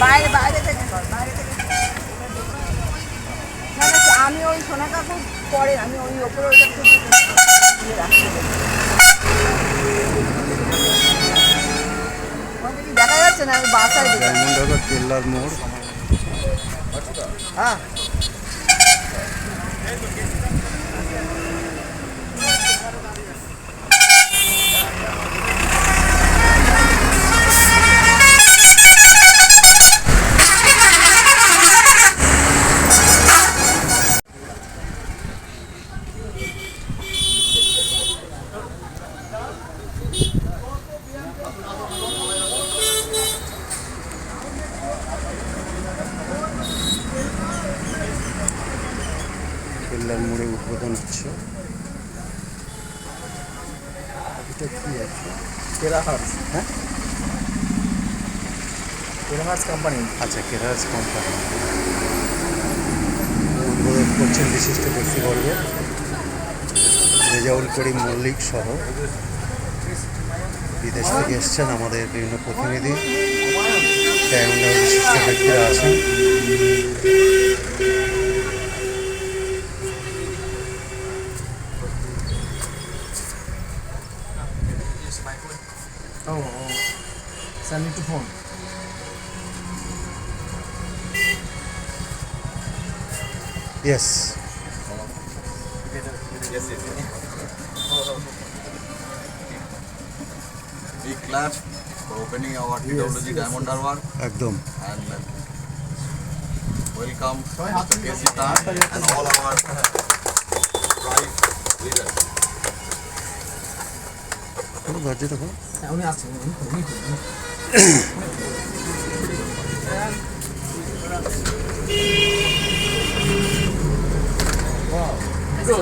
বাইরে বাইরে থেকে বাইরে আমি ওই সোনা কাকুর পরে আমি ওই ওপরে ওইটা রাখতে কি দেখা যাচ্ছে না? আমি বাসায় কেল্লার মোড়। হ্যাঁ কেল্লার মোড়ে উদ্বোধন হচ্ছে এটা কি আছে টেরাহার্স হ্যাঁ টেরাহার্স কোম্পানি আচ্ছা কেরাজ কোম্পানি উদ্বোধন করছেন বিশিষ্ট ব্যক্তিবর্গ রেজাউল করিম মল্লিক সহ। বিদেশ থেকে এসছেন আমাদের বিভিন্ন প্রতিনিধি। বিশিষ্ট ব্যক্তিরা আছেন। ও ও send to phone Yes big clap for opening our TWG Diamond Harbour একদম and uh, welcome Mr. K.C. Tan and all our tribe leaders. কোনো দরজাটা খোলো হ্যাঁ উনি আসছেন উনি উনি প্লিজ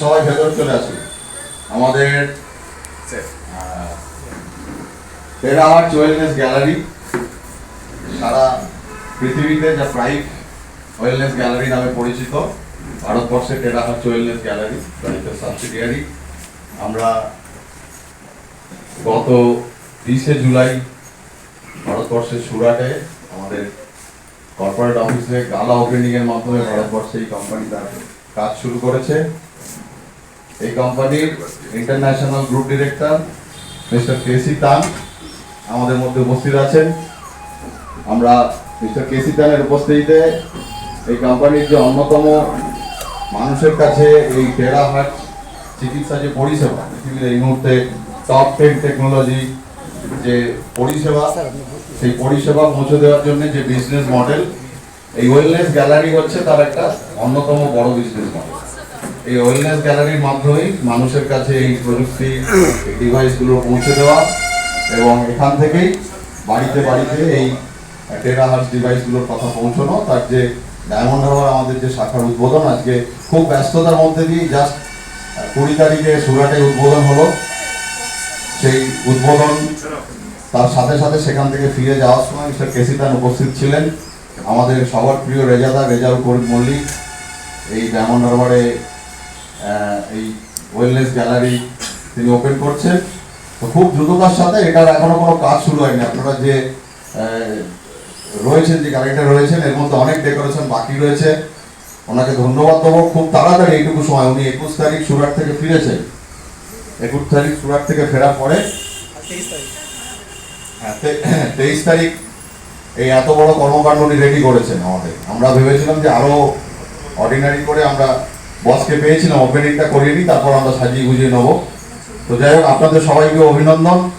সবাই ভেতরে চলে আসুন। আমাদের তেরা আর্ট ওয়েলনেস গ্যালারি। সারা পৃথিবীতে যা প্রাইভ ওয়েলনেস গ্যালারি নামে পরিচিত, ভারতবর্ষের টেরাহাট ওয়েলনেস গ্যালারি প্রাইভেট সাবসিডিয়ারি আমরা গত বিশে জুলাই ভারতবর্ষের সুরাটে আমাদের কর্পোরেট অফিসে গালা ওপেনিং এর মাধ্যমে ভারতবর্ষে এই কোম্পানি তার কাজ শুরু করেছে। এই কোম্পানির international group director mister KC Tan আমাদের মধ্যে উপস্থিত আছেন। আমরা মিস্টার কেসি তানের উপস্থিতিতে এই কোম্পানির যে অন্যতম মানুষের কাছে এই টেরাহাট চিকিৎসা যে পরিষেবা, পৃথিবীর এই মুহূর্তে টপ টেন টেকনোলজি যে পরিষেবা, সেই পরিষেবা পৌঁছে দেওয়ার জন্য যে বিজনেস মডেল এই ওয়েলনেস গ্যালারি হচ্ছে তার একটা অন্যতম বড় বিজনেস মডেল এই ওয়েলনেস গ্যালারির মাধ্যমেই মানুষের কাছে এই প্রযুক্তি ডিভাইসগুলো পৌঁছে দেওয়া এবং এখান থেকেই বাড়িতে বাড়িতে এই টেরাহার্স ডিভাইসগুলোর কথা পৌঁছানো, তার যে ডায়মন্ড হারবার আমাদের যে শাখার উদ্বোধন, আজকে খুব ব্যস্ততার মধ্যে দিয়ে জাস্ট কুড়ি তারিখে সুরাটে উদ্বোধন হলো। সেই উদ্বোধন তার সাথে সাথে সেখান থেকে ফিরে যাওয়ার সময় মিস্টার কেসিতান উপস্থিত ছিলেন। আমাদের সবার প্রিয় রেজাদা, রেজাউল করিম মল্লিক, এই ডায়মন্ড হারবারে এই ওয়েলনেস গ্যালারি তিনি ওপেন করছেন। তো খুব দ্রুততার সাথে এটার এখনও কোনো কাজ শুরু হয়নি। আপনারা যে রয়েছেন যে গ্যালারিটা রয়েছেন এর মধ্যে অনেক ডেকোরেশন বাকি রয়েছে। ওনাকে ধন্যবাদ দেবো। খুব তাড়াতাড়ি এইটুকু সময় উনি একুশ তারিখ সুরাট থেকে ফিরেছেন। একুশ তারিখ সুরাট থেকে ফেরার পরে তেইশ তারিখ। হ্যাঁ, এই এত বড় কর্মকাণ্ড উনি রেডি করেছেন আমাদের। আমরা ভেবেছিলাম যে আরও অর্ডিনারি করে আমরা বসকে পেয়েছিলাম ওপেনিংটা করিয়ে নিই তারপর আমরা সাজিয়ে গুজিয়ে নেব। তো যাই হোক আপনাদের সবাইকে অভিনন্দন।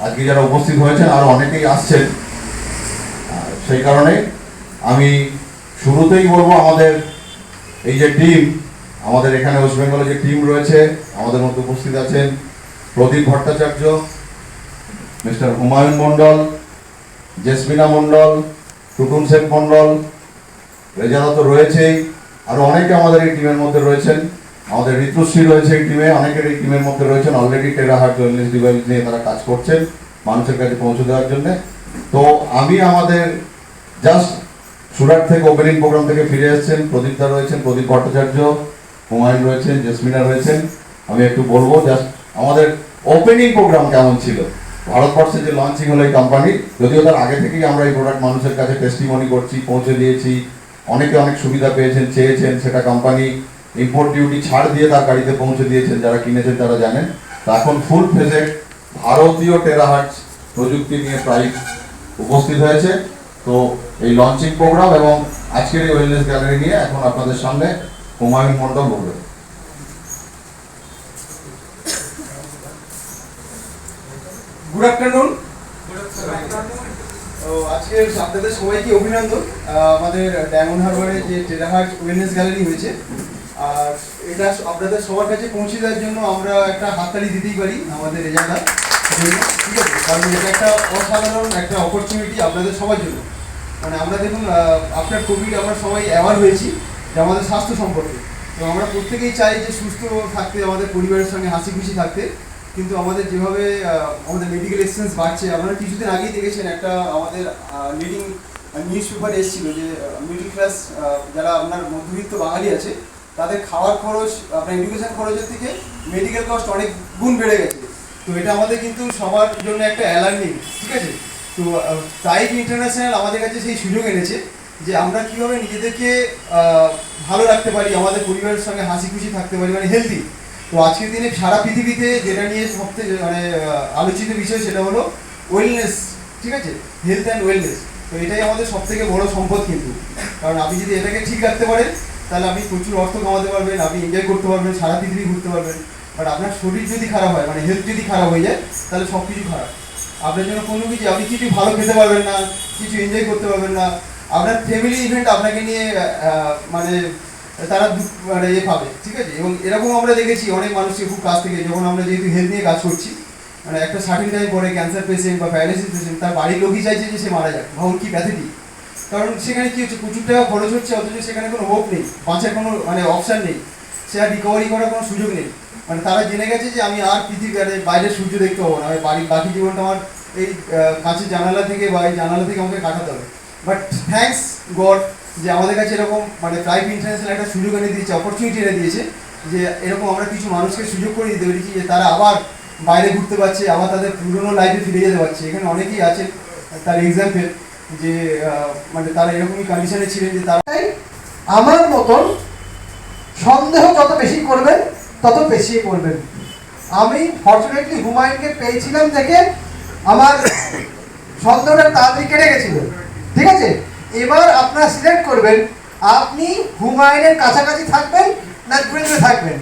আজকে যারা উপস্থিত হয়েছেন আরও অনেকেই আসছেন। সেই কারণে আমি শুরুতেই বলব আমাদের এই যে টিম, আমাদের এখানে ওয়েস্ট বেঙ্গলে যে টিম রয়েছে, আমাদের মধ্যে উপস্থিত আছেন প্রদীপ ভট্টাচার্য, মিস্টার হুমায়ুন মণ্ডল, জেসমিনা মণ্ডল টুটুন শেখ মণ্ডল রেজাদা তো রয়েছেই, আরও অনেকে আমাদের এই টিমের মধ্যে রয়েছেন। আমাদের ঋতুশ্রী রয়েছে এই টিমে, অনেকের এই টিমের মধ্যে রয়েছেন। অলরেডি টেরাহার্ট ওয়েলনেস ডিভাইস নিয়ে তারা কাজ করছেন মানুষের কাছে পৌঁছে দেওয়ার জন্য। তো আমি আমাদের জাস্ট সুরাট থেকে ওপেনিং প্রোগ্রাম থেকে ফিরে এসেছেন, প্রদীপ দা রয়েছেন, প্রদীপ ভট্টাচার্য, হুমায়ুন রয়েছেন, জেসমিনা রয়েছেন। আমি একটু বলব জাস্ট আমাদের ওপেনিং প্রোগ্রাম কেমন ছিল? ভারতবর্ষে যে লঞ্চিং হলো এই কোম্পানি যদিও তার আগে থেকেই আমরা এই প্রোডাক্ট মানুষের কাছে টেস্টিমনি করছি, পৌঁছে দিয়েছি। অনেকে অনেক সুবিধা পেয়েছেন, চেয়েছেন, সেটা কোম্পানি ইম্পোর্ট ডিউটি ছাড় দিয়ে তার গাড়িতে পৌঁছে দিয়েছেন, যারা কিনেছেন তারা জানেন। তো এখন ফুল ফেজে ভারতীয় টেরাহার্টস প্রযুক্তি নিয়ে প্রায় উপস্থিত হয়েছে। তো এই লঞ্চিং প্রোগ্রাম এবং আজকের এই ওয়েলনেস গ্যালারি নিয়ে এখন আপনাদের সামনে হুমায়ুন মন্ডল বলবে। গুড আফটারনুন তো আজকে আপনাদের সবাইকে অভিনন্দন। আমাদের ডায়মন্ড হারবারে যে টেরাহাট ওয়েলনেস গ্যালারি হয়েছে, আর এটা আপনাদের সবার কাছে পৌঁছে দেওয়ার জন্য আমরা একটা হাততালি দিতেই পারি আমাদের রেজাল্টটা ঠিক আছে কারণ এটা একটা অসাধারণ একটা অপরচুনিটি আপনাদের সবার জন্য মানে আমরা দেখুন আফটার কোভিড আমরা সবাই হয়েছি আমাদের স্বাস্থ্য সম্পর্কে তো আমরা প্রত্যেকেই চাই যে সুস্থ থাকতে আমাদের পরিবারের সঙ্গে থাকতে কিন্তু আমাদের যেভাবে আমাদের মেডিকেল বাড়ছে আপনারা আগেই দেখেছেন একটা আমাদের যে ক্লাস যারা আপনার মধ্যবিত্ত বাঙালি আছে তাদের খাওয়ার খরচ আপনার এডুকেশন খরচের থেকে মেডিকেল কস্ট অনেক গুণ বেড়ে গেছে। তো এটা আমাদের কিন্তু সবার জন্য একটা অ্যালার্মিং ঠিক আছে? তো প্রাইভ ইন্টারন্যাশনাল আমাদের কাছে সেই সুযোগ এনেছে যে আমরা কীভাবে নিজেদেরকে ভালো রাখতে পারি, আমাদের পরিবারের সঙ্গে হাসি খুশি থাকতে পারি মানে হেলদি তো আজকের দিনে সারা পৃথিবীতে যেটা নিয়ে সবথেকে মানে আলোচিত বিষয় সেটা হলো ওয়েলনেস ঠিক আছে? হেলথ অ্যান্ড ওয়েলনেস তো এটাই আমাদের সব থেকে বড় সম্পদ কিন্তু। কারণ আপনি যদি এটাকে ঠিক রাখতে পারেন, তাহলে আপনি প্রচুর অর্থ কামাতে পারবেন, আপনি এনজয় করতে পারবেন, সারা পৃথিবী ঘুরতে পারবেন। বাট আপনার শরীর যদি খারাপ হয় মানে হেলথ যদি খারাপ হয়ে যায়, তাহলে সব কিছু খারাপ। আপনার জন্য কোনো কিছু, আপনি কিছু ভালো খেতে পারবেন না, কিছু এনজয় করতে পারবেন না। আপনার ফ্যামিলি ইভেন্ট আপনাকে নিয়ে মানে তারা মানে ইয়ে পাবে ঠিক আছে? এবং এরকম আমরা দেখেছি, অনেক মানুষকে খুব কাছ থেকে, যখন আমরা যেহেতু হেলথ নিয়ে কাজ করছি মানে একটা সার্টিন টাইম পরে ক্যান্সার পেশেন্ট বা প্যারালাইসিস পেশেন্ট তার বাড়ির লোকই চাইছে যে সে মারা যাক ভাবুন কি প্যাথেটিক কারণ সেখানে কী হচ্ছে, প্রচুর টাকা খরচ হচ্ছে, অথচ সেখানে কোনো হোপ নেই, বাঁচার কোনো মানে অপশান নেই। সে আর রিকভারি করার কোনো সুযোগ নেই। মানে তারা জেনে গেছে যে আমি আর পৃথিবী আর এই বাইরের সূর্য দেখতে পাবো না। আমি বাকি জীবনটা আমার এই কাঁচের জানালা থেকে বা এই জানালা থেকে আমাকে কাটাতে হবে। বাট থ্যাঙ্কস গড যে আমাদের কাছে এরকম মানে প্রাইভ ইন্টারন্যাশনাল একটা সুযোগ এনে দিয়েছে অপরচুনিটি এনে দিয়েছে যে এরকম আমরা কিছু মানুষকে সুযোগ করে দিতে পেরেছি যে তারা আবার বাইরে ঘুরতে পারছে, আবার তাদের পুরনো লাইফে ফিরে যেতে পারছে। এখানে অনেকেই আছে, তার এক্সাম্পল যে মানে তারা এরকমই কন্ডিশনে ছিলেন যে তারা আমার মতন সন্দেহ যত বেশি করবেন তত পেছিয়ে পড়বেন আমি ফর্চুনেটলি হুমায়ুনকে পেয়েছিলাম দেখে আমার সন্দেহটা তাড়াতাড়ি কেটে গেছিল। ঠিক আছে? এবার আপনারা সিলেক্ট করবেন, আপনি হুমায়ুনের কাছাকাছি থাকবেন না দূরে দূরে থাকবেন?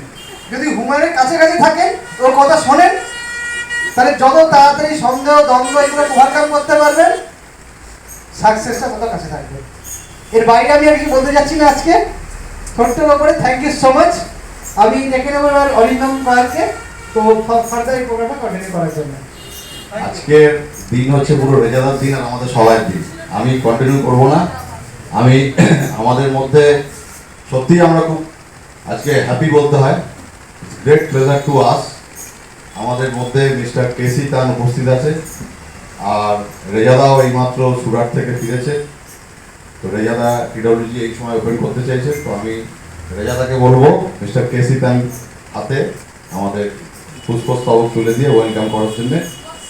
যদি হুমায়ুনের কাছাকাছি থাকেন, ওর কথা শোনেন, তাহলে যত তাড়াতাড়ি সন্দেহ, দ্বন্দ্ব এগুলো ওভারকাম করতে পারবেন সাকসেসটা তত কাছে থাকবে। এর বাইরে আমি আর কি বলতে যাচ্ছি না আজকে। ছোট্ট ব্যাপারে থ্যাংক ইউ সো মাচ আমি দেখে নেব এবার অরিন্দম পার্কে তো ফার্দার এই প্রোগ্রামটা কন্টিনিউ করার জন্য। আজকের দিন হচ্ছে পুরো রেজাদার দিন আর আমাদের সবার দিন। আমি কন্টিনিউ করব না। আমি আমাদের মধ্যে সত্যি আমরা খুব আজকে হ্যাপি বলতে হয়। গ্রেট প্লেজার টু আস আমাদের মধ্যে মিস্টার কেসি তান উপস্থিত আছে। আর রেজাদাও এইমাত্র সুরাট থেকে ফিরেছে। তো রেজাদা টিডব্লিউজি এই সময় ওপেন করতে চাইছে। তো আমি রেজাদাকে বলব, মিস্টার কেসি তাই হাতে আমাদের পুষ্পস্তবক তুলে দিয়ে ওয়েলকাম করার জন্য।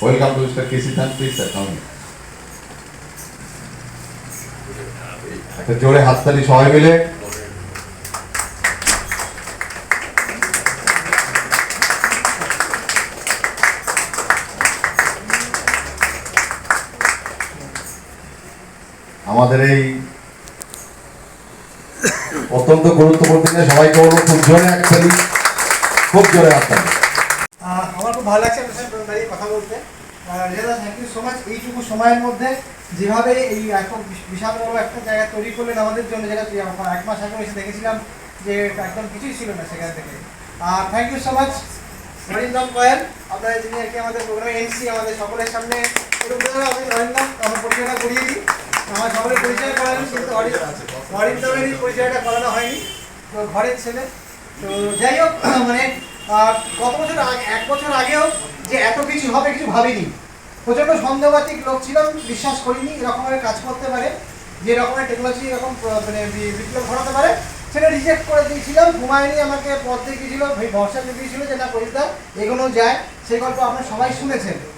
ওয়েলকাম টু মিস্টার কেসি তান, প্লিজ স্যার কাম একটা জোরে হাততালি সবাই মিলে অত্যন্ত গুরুত্বপূর্ণ দিনে সবাইকে বলব খুব জোরে খুব জোরে আহ, আমার খুব ভালো লাগছে আপনার দাঁড়িয়ে কথা বলতে। Reza thank you so much এইটুকু সময়ের মধ্যে যেভাবে এই এত বিশাল বড় একটা জায়গা তৈরি করলেন আমাদের জন্য যেটা এক মাস আগে এসে দেখেছিলাম যে একদম কিছুই ছিল না সেখান থেকে। আর thank you so much Arindam Koel আপনারা যিনি আর কি আমাদের প্রোগ্রামে এনসি আমাদের সকলের সামনে। এরকম আমি অরিন্দম আমার পরিচয়টা করিয়ে দিই। আমার সকলের পরিচয় করালেন কিন্তু অরি- অরিন্দমেরই পরিচয়টা করানো হয়নি। তো ঘরের ছেলে। তো যাই হোক মানে কত বছর আগে, এক বছর আগেও যে এত কিছু হবে, কিছু ভাবিনি। প্রচণ্ড সন্দেহবাতিক লোক ছিলাম, বিশ্বাস করিনি, এরকমভাবে কাজ করতে পারে, যে রকমের টেকনোলজি এরকম মানে বিপ্লব ঘটাতে পারে। সেটা রিজেক্ট করে দিয়েছিলাম, ঘুমায়নি, আমাকে পথ দেখিয়েছিল ভরসা দেখিয়েছিল যে না কবিতা এগোনো যায়। সেই গল্প আপনারা সবাই শুনেছেন।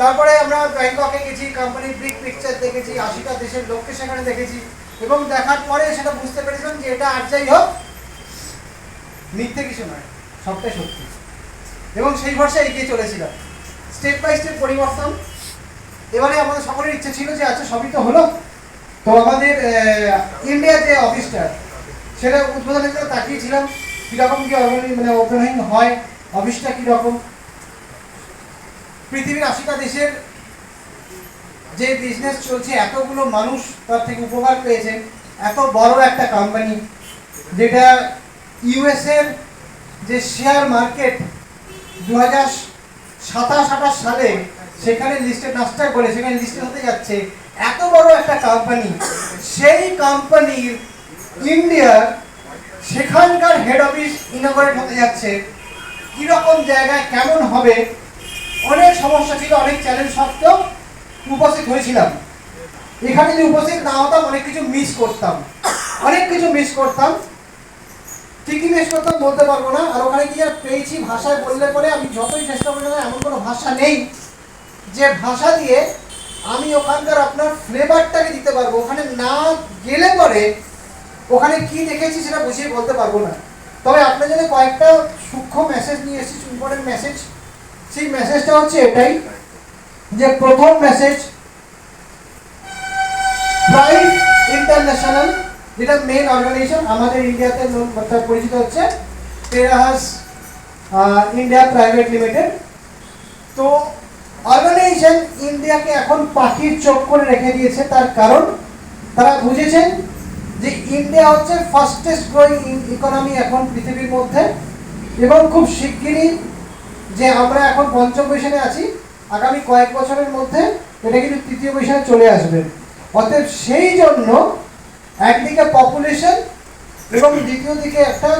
তারপরে আমরা ব্যাংককে গেছি কোম্পানির বিগ পিকচার দেখেছি, আশিটা দেশের লোককে সেখানে দেখেছি এবং দেখার পরে সেটা বুঝতে পেরেছিলাম যে এটা আর যাই হোক, মিথ্যে কিছু নয় সবটাই সত্যি। এবং সেই ভরসা এগিয়ে চলেছিলাম। স্টেপ বাই স্টেপ পরিবর্তন। এবারে আমাদের সকলের ইচ্ছে ছিল যে আচ্ছা সবই তো হলো। তো আমাদের ইন্ডিয়ার যে অফিসটা সেটা উদ্বোধনের জন্য তাকিয়েছিলাম, কীরকম কি মানে ওপেনিং হয় অফিসটা কীরকম? পৃথিবীর আশিটা দেশের যে বিজনেস চলছে, এতগুলো মানুষ তার থেকে উপকার পেয়েছেন এত বড় একটা কোম্পানি যেটা ইউএস এর যে শেয়ার মার্কেট দু হাজার সাতাশ, আঠাশ সালে সেখানে লিস্টেড নাস্টাক বলে, সেখানে লিস্টেড হতে যাচ্ছে। এত বড় একটা কোম্পানি সেই কোম্পানির ইন্ডিয়ার সেখানকার হেড অফিস ইনোগ্রেট হতে যাচ্ছে। কীরকম জায়গায় কেমন হবে অনেক সমস্যা ছিল, অনেক চ্যালেঞ্জ সত্ত্বেও উপস্থিত হয়েছিলাম। এখানে যদি উপস্থিত না হতাম, অনেক কিছু মিস করতাম। অনেক কিছু মিস করতাম। ঠিকই মিস করতাম, বলতে পারব না। আর ওখানে গিয়ে পেয়েছি ভাষায় বললে পরে আমি যতই চেষ্টা করি না এমন কোনো ভাষা নেই যে ভাষা দিয়ে আমি ওখানকার আপনার ফ্লেভারটাকে দিতে পারব। ওখানে না গেলে পরে ওখানে কি দেখেছি সেটা বুঝিয়ে বলতে পারব না। তবে আপনার জন্য কয়েকটা সূক্ষ্ম মেসেজ নিয়ে এসেছি ইম্পর্টেন্ট মেসেজ সেই মেসেজটা হচ্ছে এটাই যে প্রথম মেসেজ প্রাইড ইন্টারন্যাশনাল যেটা মেন অর্গানাইজেশন আমাদের ইন্ডিয়াতে পরিচিত হচ্ছে টেরাহাস ইন্ডিয়া প্রাইভেট লিমিটেড তো অর্গানাইজেশন ইন্ডিয়াকে এখন পাখির চোখ করে রেখে দিয়েছে, তার কারণ তারা বুঝেছেন যে ইন্ডিয়া হচ্ছে ফাস্টেস্ট গ্রোয়িং ইকোনমি এখন পৃথিবীর মধ্যে এবং খুব শিগগিরই যে আমরা এখন পঞ্চম পজিশনে আছি, আগামী কয়েক বছরের মধ্যে এটা কিন্তু তৃতীয় পজিশনে চলে আসবে। অতএব সেই জন্য একদিকে পপুলেশন এবং দ্বিতীয় দিকে একটা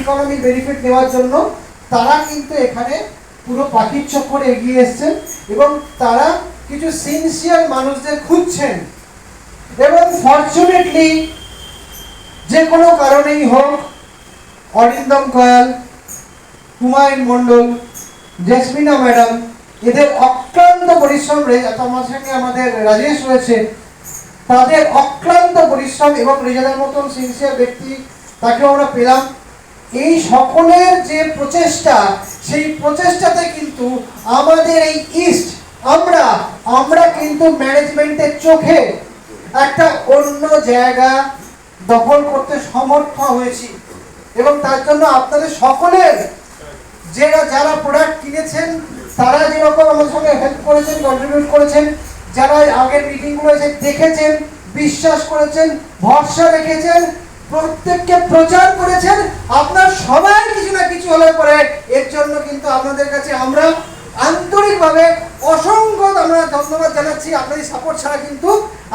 ইকোনমি বেনিফিট নেওয়ার জন্য তারা কিন্তু এখানে পুরো পাখির চক্করে এগিয়ে এসছেন এবং তারা কিছু সিনসিয়ার মানুষদের খুঁজছেন। এবং ফর্চুনেটলি যে কোনো কারণেই হোক অরিন্দম কয়াল, হুমায়ুন মণ্ডল জেসমিনা ম্যাডাম, এদের অক্লান্ত পরিশ্রম তোমার সঙ্গে আমাদের রাজেশ রয়েছে। তাদের অক্লান্ত পরিশ্রম এবং রেজাদার মতন সিনসিয়ার ব্যক্তি তাকেও আমরা পেলাম। এই সকলের যে প্রচেষ্টা, সেই প্রচেষ্টাতে কিন্তু আমাদের এই ইস্ট আমরা আমরা কিন্তু ম্যানেজমেন্টের চোখে একটা অন্য জায়গা দখল করতে সমর্থ হয়েছি। এবং তার জন্য আপনাদের সকলের যারা যারা প্রোডাক্ট কিনেছেন তারা যেরকম আমার সঙ্গে হেল্প করেছেন কন্ট্রিবিউট করেছেন যারা আগের মিটিংগুলো এসে দেখেছেন বিশ্বাস করেছেন ভরসা রেখেছেন প্রত্যেককে প্রচার করেছেন আপনার সবাই কিছু না কিছু হলে পরে এর জন্য কিন্তু আপনাদের কাছে আমরা আন্তরিকভাবে অসংখ্য আমরা ধন্যবাদ জানাচ্ছি আপনাদের সাপোর্ট ছাড়া কিন্তু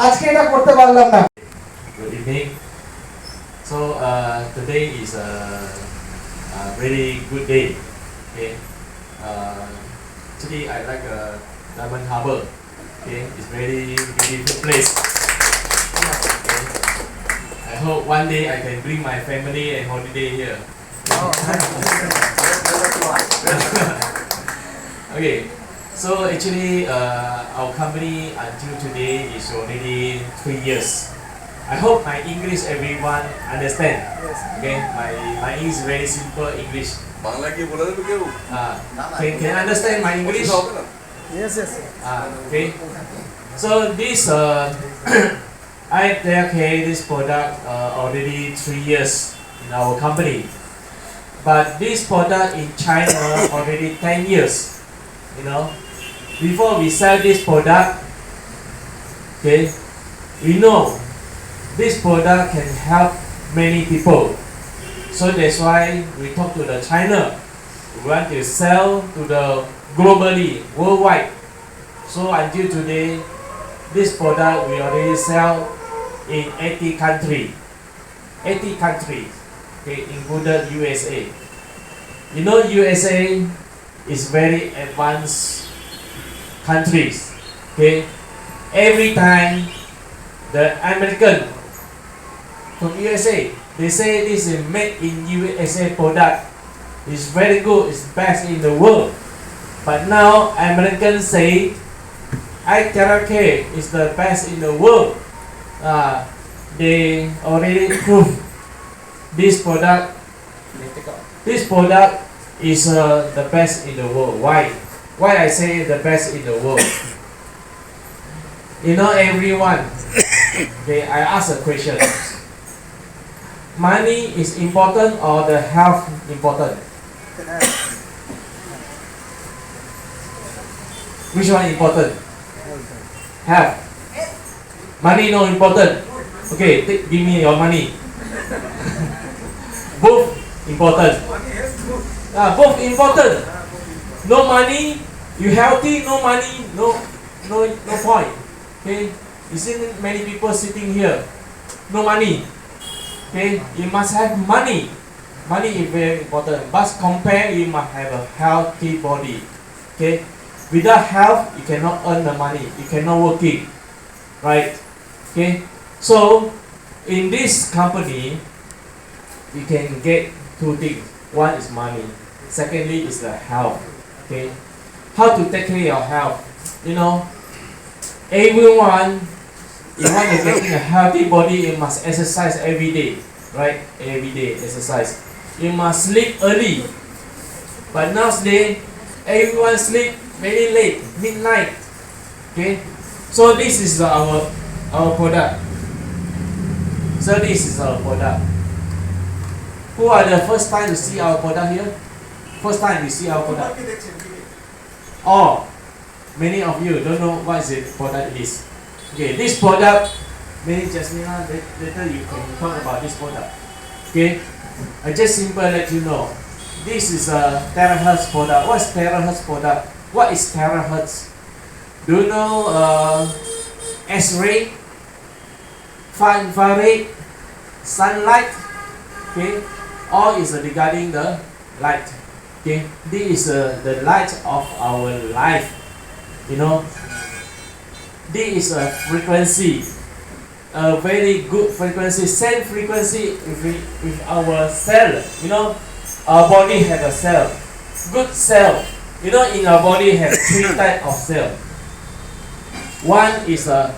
আজকে এটা করতে পারলাম না. So uh, today is a, a really good day. Okay. Uh, actually, I like uh, Diamond Harbor. Okay, it's very beautiful place. Okay. I hope one day I can bring my family and holiday here. okay. So actually, uh, our company until today is already three years. I hope my English everyone understand. Okay, my my English is very simple English. Bangla কি বলে দেবে কেউ Uh, can, can you understand my English? অসুবিধা হবে না Yes, yes. Ah, okay. So this uh, I carry this product uh, already three years in our company, but this product in China already ten years. You know, before we sell this product, okay, we know this product can help many people. So that's why we talk to the China. We want to sell to the globally, worldwide. So until today, this product we already sell in 80 countries. 80 countries. okay, included USA. You know USA is very advanced countries. Okay, every time the American from USA they say this is made in USA product It's very good, it's best in the world. But now Americans say iTerra is the best in the world. Uh, they already proved this product this product is uh, the best in the world. Why? Why I say the best in the world? You know, everyone. Okay, I ask a question. Money is important or the health important? Which one important? Health. Money no important. Okay, take, give me your money. both important. Ah, both important. No money, you healthy, no money, no no no point. Okay, you see many people sitting here, no money. Okay, you must have money. Money is very important. But compare, you must have a healthy body. Okay, without health, you cannot earn the money. You cannot working, right? Okay, so in this company, you can get two things. One is money. Secondly is the health. Okay, how to take care of your health? You know, everyone, you want to get a healthy body, you must exercise every day, right? Every day exercise. You must sleep early. But nowadays, everyone sleep very late, midnight. Okay, so this is our our product. So this is our product. Who are the first time to see our product here? First time you see our product. Oh, many of you don't know what is the product is. Okay, this product, maybe Jasmina, la- later you can talk about this product. Okay, I just simple let you know. This is a terahertz product. What's terahertz product? What is terahertz? Do you know uh, X-ray, far infrared, sunlight? Okay, all is regarding the light. Okay, this is uh, the light of our life. You know, this is a frequency, a very good frequency, same frequency with, with our cell. You know, our body have a cell, good cell. You know, in our body have three type of cell. One is a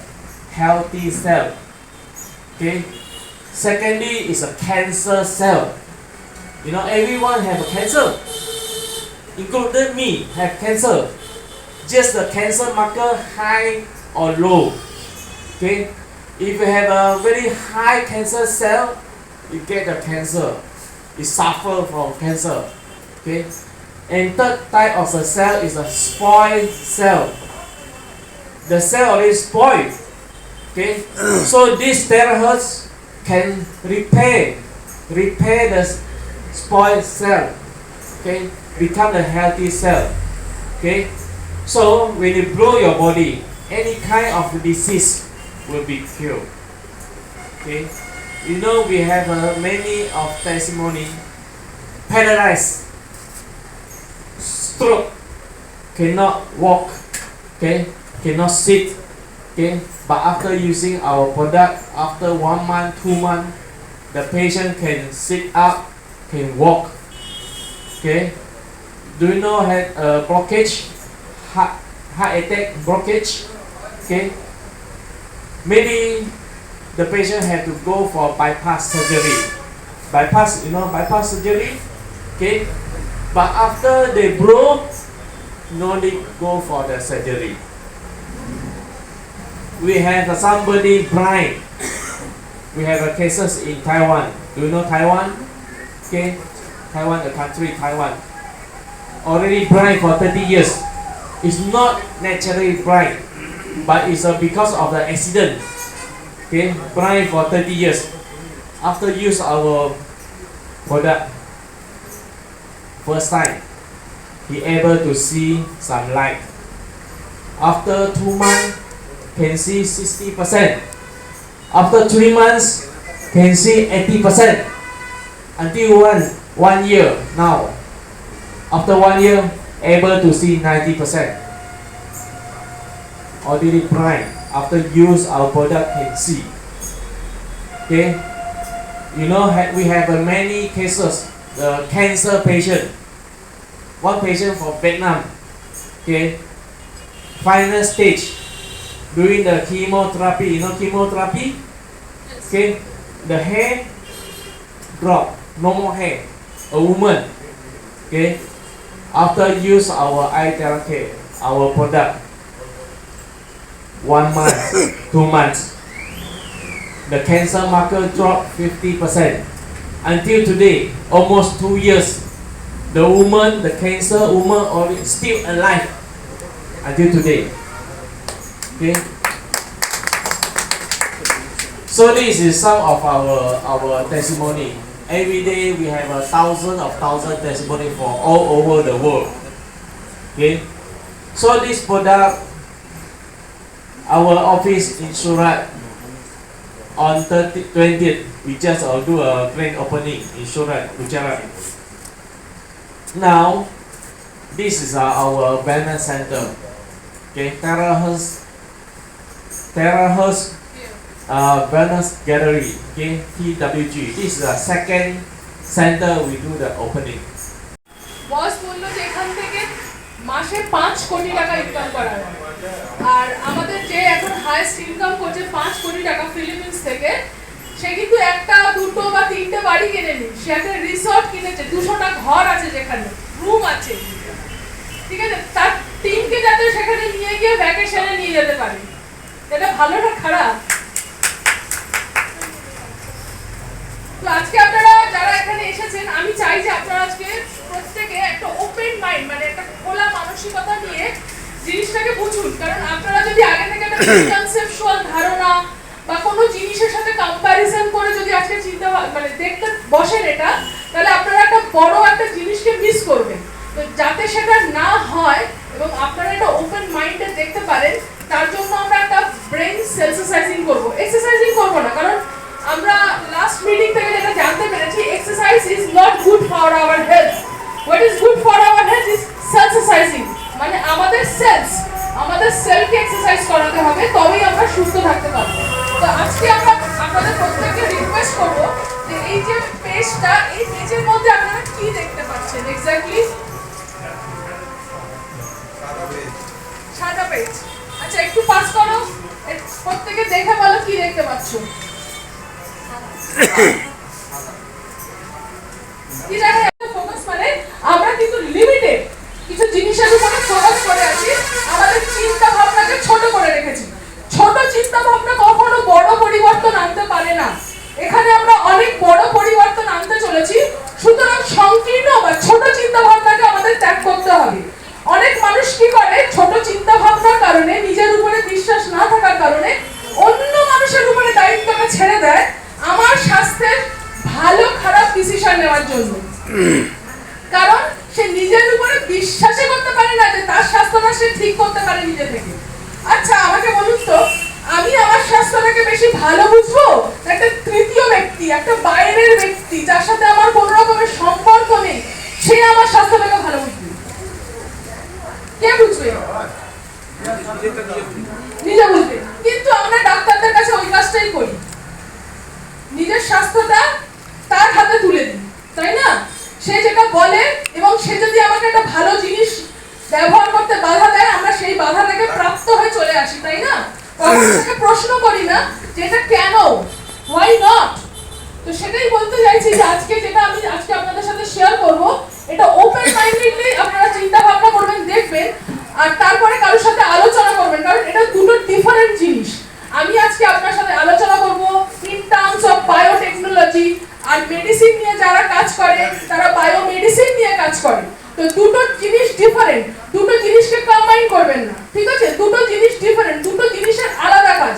healthy cell. Okay. Secondly is a cancer cell. You know, everyone have a cancer, including me have cancer. Just the cancer marker high or low. Okay. If you have a very high cancer cell, you get the cancer. You suffer from cancer. Okay. And third type of the cell is a spoiled cell. The cell already spoiled. Okay. so this terahertz can repair repair the spoiled cell. Okay. Become a healthy cell. Okay. So when you blow your body, any kind of disease will be cured. Okay. You know we have uh, many of testimony. Paralyzed. Stroke. Cannot walk. Okay? Cannot sit. Okay? But after using our product after one month two month the patient can sit up can walk. Okay? Do you know had a blockage? Heart heart attack blockage okay? Maybe the patient had to go for bypass surgery. Bypass you know bypass surgery? Okay? But after they broke, no need go for the surgery. We have somebody blind. We have a cases in taiwan. Do you know taiwan? Okay? Taiwan the country taiwan. Already blind for 30 years. It's not naturally blind but it's uh, because of the accident. Okay blind for 30 years. After use our product first time he able to see some light. After two months can see 60 percent. After three months can see 80 percent. Until one one year now. After one year, able to see 90%. Already blind. After use our product can see. Okay. You know ha- we have uh, many cases. The cancer patient. One patient from Vietnam. Okay. Final stage. During the chemotherapy, you know chemotherapy? Okay. The hair drop. No more hair. A woman. Okay. After use our eye therapy, our product, one month, two months, the cancer marker dropped 50%. Until today, almost two years, the woman, the cancer woman, already still alive until today. Okay. So this is some of our our testimony. Every day we have a thousand of thousand testimony from all over the world. Okay. So this product, our office in Surat on 30, 20th, we just uh, do a grand opening in Surat, Gujarat. Now, this is uh, our wellness center. Okay, Terahertz, Terahertz uh, Wellness Gallery, okay, TWG. This is the second center we do the opening. বস বললো যে এখান থেকে মাসে পাঁচ কোটি টাকা income করা যায় আর আমাদের যে এখন হাইয়েস্ট ইনকাম করছে পাঁচ কোটি টাকা ফিলিপিন্স থেকে, সে কিন্তু একটা, দুটো বা তিনটে বাড়ি কিনেনি। সে একটা রিসর্ট কিনেছে, দুশোটা ঘর আছে যেখানে রুম আছে। ঠিক আছে? তার টিমকে যাতে সেখানে নিয়ে গিয়ে ভ্যাকেশনে নিয়ে যেতে পারে। এটা ভালো না খারাপ? তো আজকে আপনারা যারা এখানে এসেছেন, আমি চাই যে আপনারা আজকে প্রত্যেকে একটা ওপেন মাইন্ড মানে একটা খোলা মানসিকতা জিনিসটাকে বুঝুন, কারণ আপনারা যদি আগে থেকে একটা কনসেপচুয়াল ধারণা বা কোনো জিনিসের সাথে কম্প্যারিজন করে যদি আজকে চিন্তা মানে দেখতে বসেন এটা, তাহলে আপনারা একটা বড় একটা জিনিসকে মিস করবেন। তো যাতে সেটা না হয় এবং আপনারা এটা ওপেন মাইন্ডে দেখতে পারেন, তার জন্য আমরা একটা ব্রেন এক্সারসাইজিং করব। এক্সারসাইজিং করব না, কারণ আমরা লাস্ট মিটিং থেকে যেটা জানতে পেরেছি exercise is not good for our health what is good for our health is cellsizing মানে আমাদের সেলস আমাদের সেলকে এক্সারসাইজ করাতে হবে তবেই আমরা সুস্থ থাকতে পারব। তো আজকে আমরা আপনাদের প্রত্যেককে রিকোয়েস্ট করব যে এই যে পেজটা এই পেজের মধ্যে আপনারা কি দেখতে পাচ্ছেন? এক্স্যাক্টলি সাদা পেজ আচ্ছা একটু পাস করো। প্রত্যেকে দেখে বলো কি দেখতে পাচ্ছো। নিজে বুঝবে কিন্তু আমরা ডাক্তারদের কাছে ওই কাজটাই করি। নিজের স্বাস্থ্যটা তার হাতে তুলে দিই, তাই না? সে যেটা বলে এবং সে যদি আমাকে একটা ভালো জিনিস ব্যবহার করতে বাধা দেয়, আমরা সেই বাধা থেকে প্রাপ্ত হয়ে চলে আসি, তাই না? তাকে প্রশ্ন করি না যে এটা কেন? হোয়াই নট তো সেটাই বলতে চাইছি যে আজকে যেটা আমি আজকে আপনাদের সাথে শেয়ার করব, এটা ওপেন মাইন্ডেডলি আপনারা চিন্তা ভাবনা করবেন, দেখবেন আর তারপরে কারোর সাথে আলোচনা করবেন, কারণ এটা দুটো ডিফারেন্ট জিনিস। আমি আজকে আপনার সাথে আলোচনা করব ইন টার্মস অফ বায়োটেকনোলজি আর মেডিসিন নিয়ে যারা কাজ করে, তারা বায়োমেডিসিন নিয়ে কাজ করে। তো দুটো জিনিস ডিফারেন্ট দুটো জিনিসকে কম্বাইন করবেন না, ঠিক আছে? দুটো জিনিস ডিফারেন্ট দুটো জিনিসের আলাদা কাজ।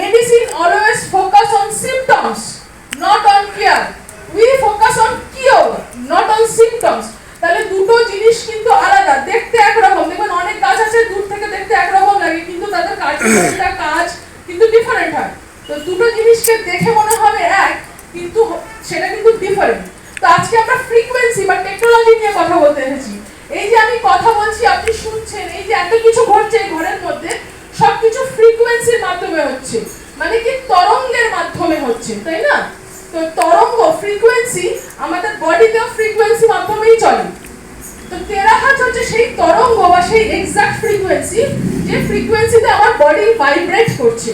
Medicine always focus on symptoms not on care we focus on cure not on symptoms তাহলে দুটো জিনিস কিন্তু আলাদা, দেখতে একরকম। দেখবেন দেখতে একরকম লাগে, কিন্তু তাদের কার্যকরটা কাজ কিন্তু ডিফারেন্ট হয়। তো দুটো জিনিসকে দেখে মনে হবে এক, কিন্তু সেটা কিন্তু ডিফারেন্ট তো আজকে আমরা ফ্রিকোয়েন্সি বা টেকনোলজি নিয়ে কথা বলতে এসেছি। এই যে আমি কথা বলছি, আপনি শুনছেন, এই যে এত কিছু ঘটছে ঘরের মধ্যে, সবকিছু ফ্রিকোয়েন্সির মাধ্যমে হচ্ছে। মানে কি তরঙ্গের মাধ্যমে হচ্ছে, তাই না? তো তরঙ্গ ফ্রিকোয়েন্সি আমাদের বডিতেও ফ্রিকোয়েন্সি মাধ্যমেই চলে। তো টেরাহার্জ হচ্ছে সেই তরঙ্গ বা সেই এক্সাক্ট ফ্রিকোয়েন্সি যে ফ্রিকোয়েন্সিতে আমার বডি ভাইব্রেট করছে।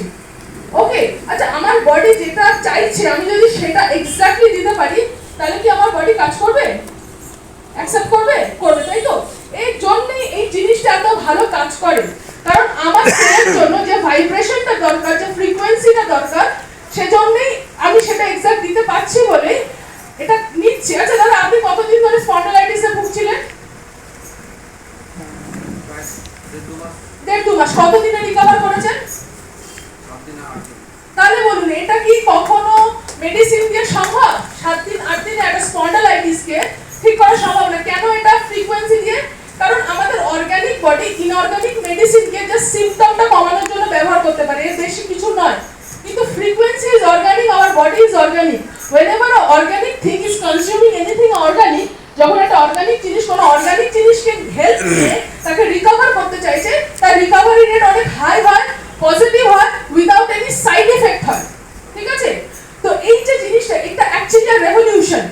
ওকে আচ্ছা আমার বডি যেটা চাইছে, আমি যদি সেটা এক্স্যাক্টলি দিতে পারি, তাহলে কি আমার বডি কাজ করবে? অ্যাকসেপ্ট করবে? করবে, তাই তো? এই জন্যই এই জিনিসটা এত ভালো কাজ করে। কারণ আমার সেলের জন্য যে ভাইব্রেশনটা দরকার, যে ফ্রিকোয়েন্সিটা দরকার, সেজন্যই আমি সেটা এক্সাক্ট দিতে পারছি বলে এটা নিচ্ছি। আচ্ছা দাদা, আপনি কতদিন ধরে স্পন্ডালাইটিসে ভুগছিলেন? দেড় দু মাস। কতদিনে রিকভার করেছেন? তাহলে বলুন এটা কি কখনো মেডিসিন দিয়ে সম্ভব? সাত দিন আট দিনে একটা স্পন্ডালাইটিসকে ঠিক করা সম্ভব না। কেন এটা ফ্রিকোয়েন্সি দিয়ে? কারণ আমাদের অর্গানিক বডি ইনঅর্গানিক মেডিসিনকে জাস্ট সিমটমটা কমানোর জন্য ব্যবহার করতে পারে। এর বেশি কিছু নয়। কিন্তু frequency is organic our body is organic whenever a organic thing is consuming anything organic যখন একটা অর্গানিক জিনিস, কোনো অর্গানিক জিনিসকে হেল্প দিয়ে তাকে রিকভার করতে চাইছে, তার রিকভারি রেট অনেক হাই হয় পজিটিভ হয় উইদাউট এনি সাইড এফেক্ট হয়। ঠিক আছে? তো এই যে জিনিসটা, এটা অ্যাকচুয়ালি রেভলিউশন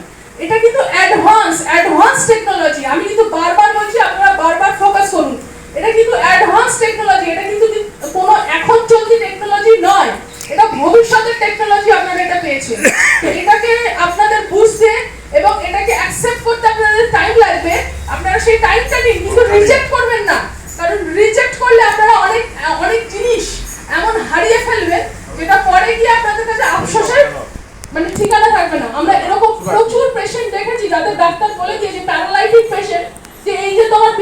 এটা কিন্তু অ্যাডভান্স অ্যাডভান্স টেকনোলজি আমি কিন্তু বারবার বলছি, আপনারা বারবার ফোকাস করুন। এটা কিন্তু অ্যাডভান্স টেকনোলজি এটা কিন্তু কোনো এখন চলতি টেকনোলজি নয়। এটা ভবিষ্যতের টেকনোলজি আপনারা এটা পেয়েছেন। তো এটাকে আপনাদের বুঝতে এবং এটাকে অ্যাকসেপ্ট করতে আপনাদের টাইম লাগবে। আপনারা সেই টাইমটা নিন কিন্তু রিজেক্ট করবেন না। কারণ রিজেক্ট করলে আপনারা অনেক অনেক জিনিস এমন হারিয়ে ফেলবেন যেটা পরে গিয়ে আপনাদের কাছে আফসোসের মানে ঠিকানা থাকবে না। আমরা এরকম প্রচুর পেশেন্ট দেখেছি যাদের ডাক্তার বলে দিয়েছে প্যারালাইটিক পেশেন্ট যে এই যে তোমার